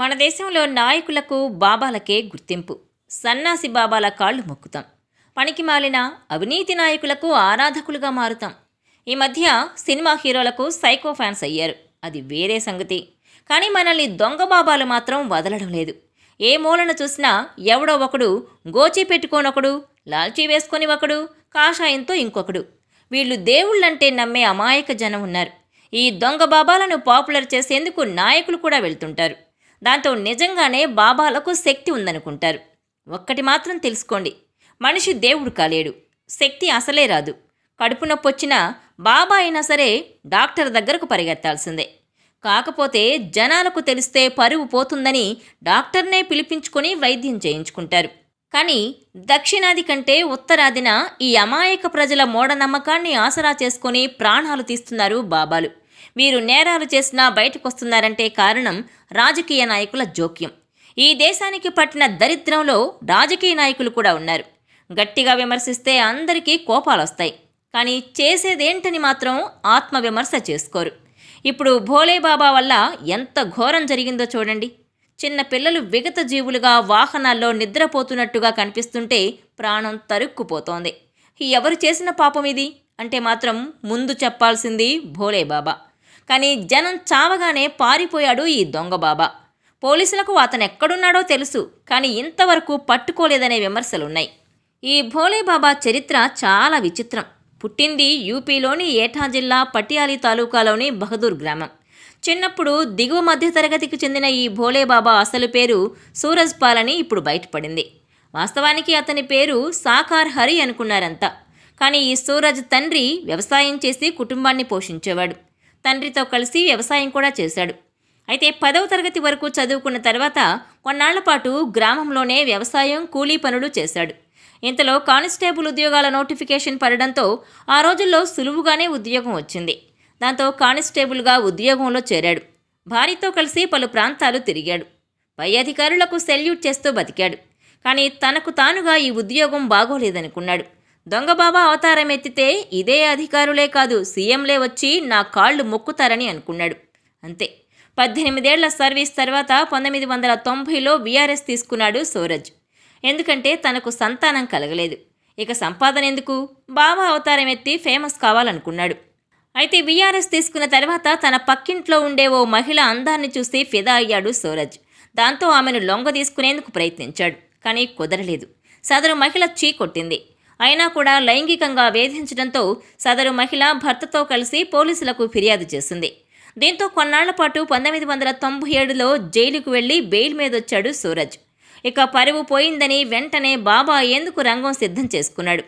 మన దేశంలో నాయకులకు బాబాలకే గుర్తింపు సన్నాసి బాబాల కాళ్ళు మొక్కుతాం. పనికి మాలిన అవినీతి నాయకులకు ఆరాధకులుగా మారుతాం. ఈ మధ్య సినిమా హీరోలకు సైకో ఫ్యాన్స్ అయ్యారు. అది వేరే సంగతి. కానీ మనల్ని దొంగ బాబాలు మాత్రం వదలడం లేదు. ఏ మూలన చూసినా ఎవడో ఒకడు గోచి పెట్టుకోనొకడు లాల్చీ వేసుకొని ఒకడు కాషాయంతో ఇంకొకడు. వీళ్ళు దేవుళ్ళంటే నమ్మే అమాయక జనం ఉన్నారు. ఈ దొంగ బాబాలను పాపులర్ చేసేందుకు నాయకులు కూడా వెళ్తుంటారు. దాంతో నిజంగానే బాబాలకు శక్తి ఉందనుకుంటారు. ఒక్కటి మాత్రం తెలుసుకోండి మనిషి దేవుడు కాలేడు శక్తి అసలే రాదు. కడుపు నొప్పి వచ్చినా బాబా అయినా సరే డాక్టర్ దగ్గరకు పరిగెత్తాల్సిందే. కాకపోతే జనాలకు తెలిస్తే పరువు పోతుందని డాక్టర్నే పిలిపించుకొని వైద్యం చేయించుకుంటారు. కానీ దక్షిణాది కంటే ఉత్తరాదిన ఈ అమాయక ప్రజల మూఢనమ్మకాన్ని ఆసరా చేసుకొని ప్రాణాలు తీస్తున్నారు బాబాలు. వీరు నేరాలు చేసినా బయటకొస్తున్నారంటే కారణం రాజకీయ నాయకుల జోక్యం. ఈ దేశానికి పట్టిన దరిద్రంలో రాజకీయ నాయకులు కూడా ఉన్నారు. గట్టిగా విమర్శిస్తే అందరికీ కోపాలొస్తాయి. కానీ చేసేదేంటని మాత్రం ఆత్మవిమర్శ చేసుకోరు. ఇప్పుడు భోలే బాబా వల్ల ఎంత ఘోరం జరిగిందో చూడండి. చిన్న పిల్లలు విగత జీవులుగా వాహనాల్లో నిద్రపోతున్నట్టుగా కనిపిస్తుంటే ప్రాణం తరుక్కుపోతోంది. ఎవరు చేసిన పాపం ఇది? అంటే మాత్రం ముందు చెప్పాల్సింది భోలే బాబా. కానీ జనం చావగానే పారిపోయాడు ఈ దొంగ బాబా. పోలీసులకు అతను ఎక్కడున్నాడో తెలుసు కానీ ఇంతవరకు పట్టుకోలేదనే విమర్శలున్నాయి. ఈ భోలేబాబా చరిత్ర చాలా విచిత్రం. పుట్టింది యూపీలోని ఏటా జిల్లా పటియాలి తాలూకాలోని బహదూర్ గ్రామం. చిన్నప్పుడు దిగువ మధ్యతరగతికి చెందిన ఈ భోలేబాబా అసలు పేరు సూరజ్ పాల్ అని ఇప్పుడు బయటపడింది. వాస్తవానికి అతని పేరు సాకార్ హరి అనుకున్నారంతా. కానీ ఈ సూరజ్ తండ్రి వ్యవసాయం చేసి కుటుంబాన్ని పోషించేవాడు. తండ్రితో కలిసి వ్యవసాయం కూడా చేశాడు. అయితే పదవ తరగతి వరకు చదువుకున్న తర్వాత కొన్నాళ్ళ పాటు గ్రామంలోనే వ్యవసాయం కూలీ పనులు చేశాడు. ఇంతలో కానిస్టేబుల్ ఉద్యోగాల నోటిఫికేషన్ పడడంతో ఆ రోజుల్లో సులువుగానే ఉద్యోగం వచ్చింది. దాంతో కానిస్టేబుల్గా ఉద్యోగంలో చేరాడు. భార్యతో కలిసి పలు ప్రాంతాలు తిరిగాడు. పై అధికారులకు సెల్యూట్ చేస్తూ బతికాడు. కానీ తనకు తానుగా ఈ ఉద్యోగం బాగోలేదనుకున్నాడు. దొంగబాబా అవతారం ఎత్తితే ఇదే అధికారులే కాదు సీఎంలే వచ్చి నా కాళ్ళు మొక్కుతారని అనుకున్నాడు. అంతే. పద్దెనిమిదేళ్ళ సర్వీస్ తర్వాత పంతొమ్మిది వందల తొంభైలో బీఆర్ఎస్ తీసుకున్నాడు సూరజ్. ఎందుకంటే తనకు సంతానం కలగలేదు. ఇక సంపాదన ఎందుకు? బాబా అవతారం ఎత్తి ఫేమస్ కావాలనుకున్నాడు. అయితే బీఆర్ఎస్ తీసుకున్న తర్వాత తన పక్కింట్లో ఉండే ఓ మహిళ అందాన్ని చూసి ఫిదా అయ్యాడు సూరజ్. దాంతో ఆమెను లొంగ తీసుకునేందుకు ప్రయత్నించాడు కానీ కుదరలేదు. సదరు మహిళ చీ కొట్టింది అయినా కూడా లైంగికంగా వేధించడంతో సదరు మహిళ భర్తతో కలిసి పోలీసులకు ఫిర్యాదు చేసింది. దీంతో కొన్నాళ్ళ పాటు పంతొమ్మిది వందల తొంభై ఏడులో జైలుకు వెళ్ళి బెయిల్ మీదొచ్చాడు సూరజ్. ఇక పరువు పోయిందని వెంటనే బాబా ఎందుకు రంగం సిద్ధం చేసుకున్నాడు?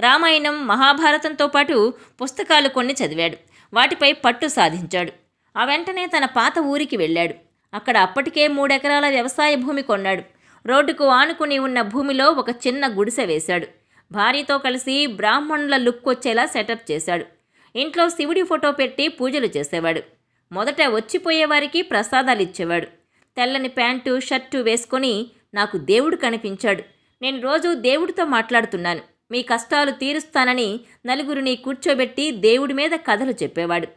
రామాయణం మహాభారతంతో పాటు పుస్తకాలు కొన్ని చదివాడు. వాటిపై పట్టు సాధించాడు. ఆ వెంటనే తన పాత ఊరికి వెళ్ళాడు. అక్కడ అప్పటికే మూడెకరాల వ్యవసాయ భూమి కొన్నాడు. రోడ్డుకు ఆనుకుని ఉన్న భూమిలో ఒక చిన్న గుడిసె వేశాడు. భార్యతో కలిసి బ్రాహ్మణుల లుక్ వచ్చేలా సెటప్ చేశాడు. ఇంట్లో శివుడి ఫోటో పెట్టి పూజలు చేసేవాడు. మొదట వచ్చిపోయేవారికి ప్రసాదాలు ఇచ్చేవాడు. తెల్లని ప్యాంటు షర్టు వేసుకొని నాకు దేవుడు కనిపించాడు. నేను రోజు దేవుడితో మాట్లాడుతున్నాను. మీ కష్టాలు తీరుస్తానని నలుగురిని కూర్చోబెట్టి దేవుడి మీద కథలు చెప్పేవాడు.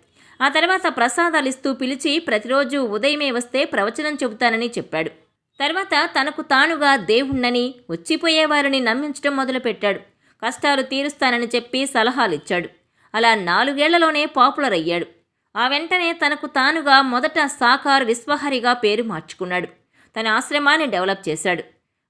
ఆ తర్వాత ప్రసాదాలు ఇస్తూ పిలిచి ప్రతిరోజు ఉదయమే వస్తే ప్రవచనం చెబుతానని చెప్పాడు. తర్వాత తనకు తానుగా దేవుణ్ణని వచ్చిపోయేవారిని నమ్మించడం మొదలుపెట్టాడు. కష్టాలు తీరుస్తానని చెప్పి సలహాలు ఇచ్చాడు అలా నాలుగేళ్ళలోనే పాపులర్ అయ్యాడు ఆ వెంటనే తనకు తానుగా మొదట సాకార్ విశ్వహరిగా పేరు మార్చుకున్నాడు. తన ఆశ్రమాన్ని డెవలప్ చేశాడు.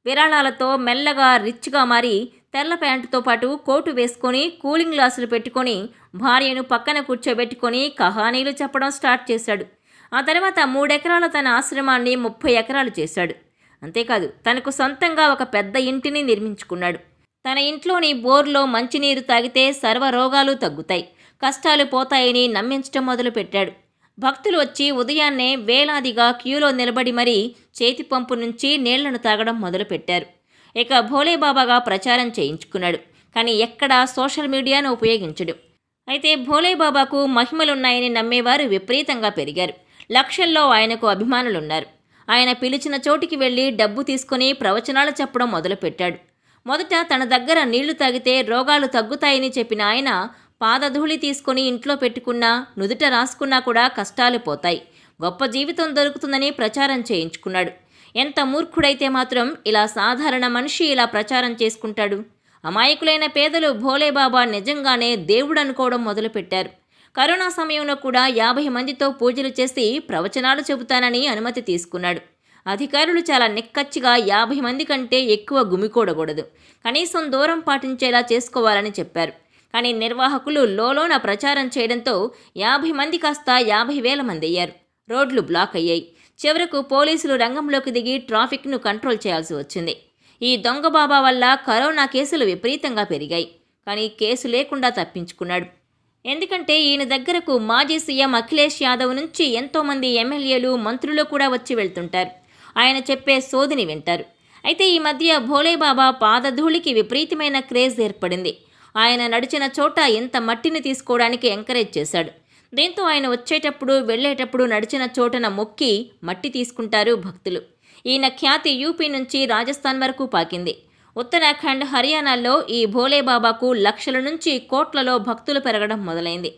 విరాళాలతో మెల్లగా రిచ్గా మారి తెల్ల ప్యాంటుతో పాటు కోటు వేసుకొని కూలింగ్ గ్లాసులు పెట్టుకొని భార్యను పక్కన కూర్చోబెట్టుకొని కహానీలు చెప్పడం స్టార్ట్ చేశాడు. ఆ తర్వాత మూడెకరాల తన ఆశ్రమాన్ని ముప్పై ఎకరాలు చేశాడు. అంతేకాదు తనకు సొంతంగా ఒక పెద్ద ఇంటిని నిర్మించుకున్నాడు. తన ఇంట్లోని బోర్లో మంచినీరు తాగితే సర్వ రోగాలు తగ్గుతాయి కష్టాలు పోతాయని నమ్మించడం మొదలుపెట్టాడు. భక్తులు వచ్చి ఉదయాన్నే వేలాదిగా క్యూలో నిలబడి మరీ చేతి పంపు నుంచి నీళ్ళను తాగడం మొదలుపెట్టారు. ఇక భోలేబాబాగా ప్రచారం చేయించుకున్నాడు కానీ ఎక్కడా సోషల్ మీడియాను ఉపయోగించడు. అయితే భోలేబాబాకు మహిమలున్నాయని నమ్మేవారు విపరీతంగా పెరిగారు. లక్షల్లో ఆయనకు అభిమానులున్నారు. ఆయన పిలిచిన చోటికి వెళ్ళి డబ్బు తీసుకుని ప్రవచనాలు చెప్పడం మొదలుపెట్టాడు. మొదట తన దగ్గర నీళ్ళు తాగితే రోగాలు తగ్గుతాయని చెప్పిన ఆయన పాదధూళి తీసుకొని ఇంట్లో పెట్టుకున్నా నుదుట రాసుకున్నా కూడా కష్టాలు పోతాయి. గొప్ప జీవితం దొరుకుతుందని ప్రచారం చేయించుకున్నాడు. ఎంత మూర్ఖుడైతే మాత్రం ఇలా సాధారణ మనిషి ఇలా ప్రచారం చేసుకుంటాడు? అమాయకులైన పేదలు భోలేబాబా నిజంగానే దేవుడు అనుకోవడం మొదలుపెట్టారు. కరోనా సమయంలో కూడా యాభై మందితో పూజలు చేసి ప్రవచనాలు చెబుతానని అనుమతి తీసుకున్నాడు. అధికారులు చాలా నిక్కచ్చిగా యాభై మంది కంటే ఎక్కువ గుమికూడకూడదు. కనీసం దూరం పాటించేలా చేసుకోవాలని చెప్పారు. కానీ నిర్వాహకులు లోలోన ప్రచారం చేయడంతో యాభై మంది కాస్త యాభై వేల మంది అయ్యారు. రోడ్లు బ్లాక్ అయ్యాయి. చివరకు పోలీసులు రంగంలోకి దిగి ట్రాఫిక్ను కంట్రోల్ చేయాల్సి వచ్చింది. ఈ దొంగ బాబా వల్ల కరోనా కేసులు విపరీతంగా పెరిగాయి. కానీ కేసు లేకుండా తప్పించుకున్నాడు. ఎందుకంటే ఈయన దగ్గరకు మాజీ సీఎం అఖిలేష్ యాదవ్ నుంచి ఎంతోమంది ఎమ్మెల్యేలు మంత్రులు కూడా వచ్చి వెళ్తుంటారు. ఆయన చెప్పే సోదిని వింటారు. అయితే ఈ మధ్య భోలేబాబా పాదధూళికి విపరీతమైన క్రేజ్ ఏర్పడింది. ఆయన నడిచిన చోట ఎంత మట్టిని తీసుకోవడానికి ఎంకరేజ్ చేశాడు. దీంతో ఆయన వచ్చేటప్పుడు వెళ్ళేటప్పుడు నడిచిన చోటన మొక్కి మట్టి తీసుకుంటారు భక్తులు. ఈయన ఖ్యాతి యూపీ నుంచి రాజస్థాన్ వరకు పాకింది. ఉత్తరాఖండ్ హర్యానాల్లో ఈ భోలేబాబాకు లక్షల నుంచి కోట్లలో భక్తులు పెరగడం మొదలైంది.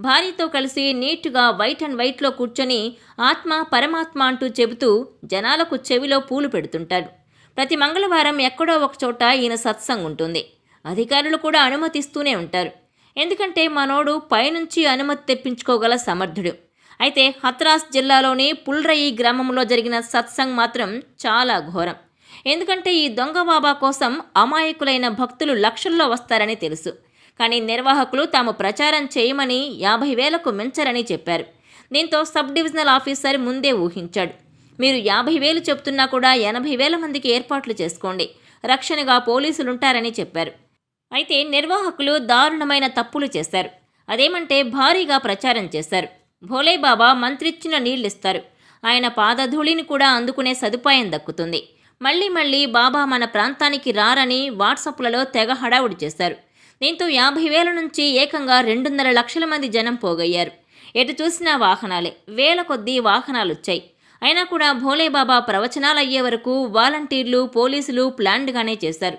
భార్యతో కలిసి నీట్గా వైట్ అండ్ వైట్లో కూర్చొని ఆత్మ పరమాత్మ అంటూ చెబుతూ జనాలకు చెవిలో పూలు పెడుతుంటాడు. ప్రతి మంగళవారం ఎక్కడో ఒక చోట ఈయన సత్సంగ్ ఉంటుంది. అధికారులు కూడా అనుమతిస్తూనే ఉంటారు. ఎందుకంటే మనోడు పైనుంచి అనుమతి తెప్పించుకోగల సమర్థుడు. అయితే హత్రాస్ జిల్లాలోని పుల్రయి గ్రామంలో జరిగిన సత్సంగ్ మాత్రం చాలా ఘోరం. ఎందుకంటే ఈ దొంగ బాబా కోసం అమాయకులైన భక్తులు లక్షల్లో వస్తారని తెలుసు. కానీ నిర్వాహకులు తాము ప్రచారం చేయమని యాభై వేలకు మించరని చెప్పారు. దీంతో సబ్ డివిజనల్ ఆఫీసర్ ముందే ఊహించాడు. మీరు యాభై వేలు చెప్తున్నా కూడా ఎనభై వేల మందికి ఏర్పాట్లు చేసుకోండి. రక్షణగా పోలీసులుంటారని చెప్పారు. అయితే నిర్వాహకులు దారుణమైన తప్పులు చేశారు. అదేమంటే భారీగా ప్రచారం చేశారు. భోలేబాబా మంత్రిచ్చిన నీళ్ళిస్తారు. ఆయన పాదధూళిని కూడా అందుకునే సదుపాయం దక్కుతుంది. మళ్ళీ మళ్ళీ బాబా మన ప్రాంతానికి రారని వాట్సాప్లలో తెగ హడావుడి చేశారు. దీంతో యాభై వేల నుంచి ఏకంగా రెండున్నర లక్షల మంది జనం పోగయ్యారు. ఎటు చూసినా వాహనాలే వేల కొద్దీ వాహనాలు వచ్చాయి అయినా కూడా భోలేబాబా ప్రవచనాలు అయ్యే వరకు వాలంటీర్లు పోలీసులు ప్లాన్డ్గానే చేశారు.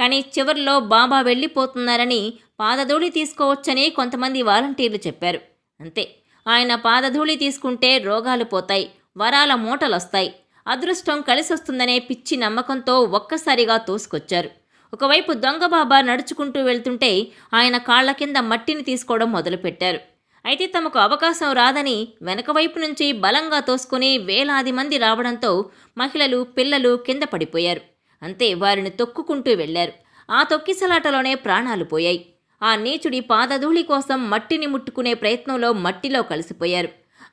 కానీ చివరిలో బాబా వెళ్ళిపోతున్నారని పాదధూళి తీసుకోవచ్చని కొంతమంది వాలంటీర్లు చెప్పారు. అంతే ఆయన పాదధూళి తీసుకుంటే రోగాలు పోతాయి వరాల మూటలొస్తాయి. అదృష్టం కలిసొస్తుందనే పిచ్చి నమ్మకంతో ఒక్కసారిగా తోసుకొచ్చారు. ఒకవైపు దొంగ బాబా నడుచుకుంటూ వెళ్తుంటే ఆయన కాళ్ళ కింద మట్టిని తీసుకోవడం మొదలుపెట్టారు. అయితే తమకు అవకాశం రాదని వెనక వైపు నుంచి బలంగా తోసుకుని వేలాది మంది రావడంతో మహిళలు పిల్లలు కింద పడిపోయారు. అంతే వారిని తొక్కుకుంటూ వెళ్ళారు. ఆ తొక్కిసలాటలోనే ప్రాణాలు పోయాయి. ఆ నీచుడి పాదధూళి కోసం మట్టిని ముట్టుకునే ప్రయత్నంలో మట్టిలో కలిసిపోయారు.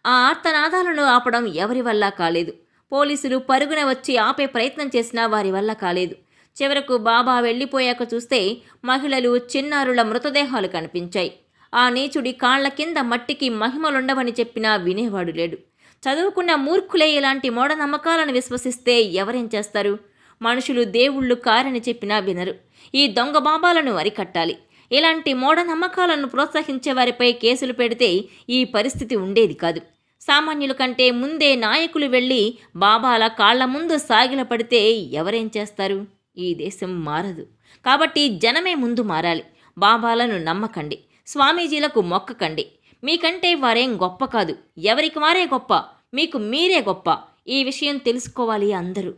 ఆ ఆర్తనాదాలను ఆపడం ఎవరి వల్ల కాలేదు. పోలీసులు పరుగున వచ్చి ఆపే ప్రయత్నం చేసినా వారి వల్ల కాలేదు. చివరకు బాబా వెళ్ళిపోయాక చూస్తే మహిళలు చిన్నారుల మృతదేహాలు కనిపించాయి. ఆ నీచుడి కాళ్ళ కింద మట్టికి మహిమలుండవని చెప్పినా వినేవాడు లేడు. చదువుకున్న మూర్ఖులే ఇలాంటి మూఢనమ్మకాలను విశ్వసిస్తే ఎవరేం చేస్తారు? మనుషులు దేవుళ్ళు కారని చెప్పినా వినరు. ఈ దొంగ బాబాలను అరికట్టాలి. ఇలాంటి మూఢనమ్మకాలను ప్రోత్సహించే వారిపై కేసులు పెడితే ఈ పరిస్థితి ఉండేది కాదు. సామాన్యుల కంటే ముందే నాయకులు వెళ్ళి బాబాల కాళ్ళ ముందు సాగిలపడితే ఎవరేం చేస్తారు? ఈ దేశం మారదు. కాబట్టి జనమే ముందు మారాలి. బాబాలను నమ్మకండి. స్వామీజీలకు మొక్కకండి. మీకంటే వారేం గొప్ప కాదు. ఎవరికి వారే గొప్ప? మీకు మీరే గొప్ప. ఈ విషయం తెలుసుకోవాలి అందరూ.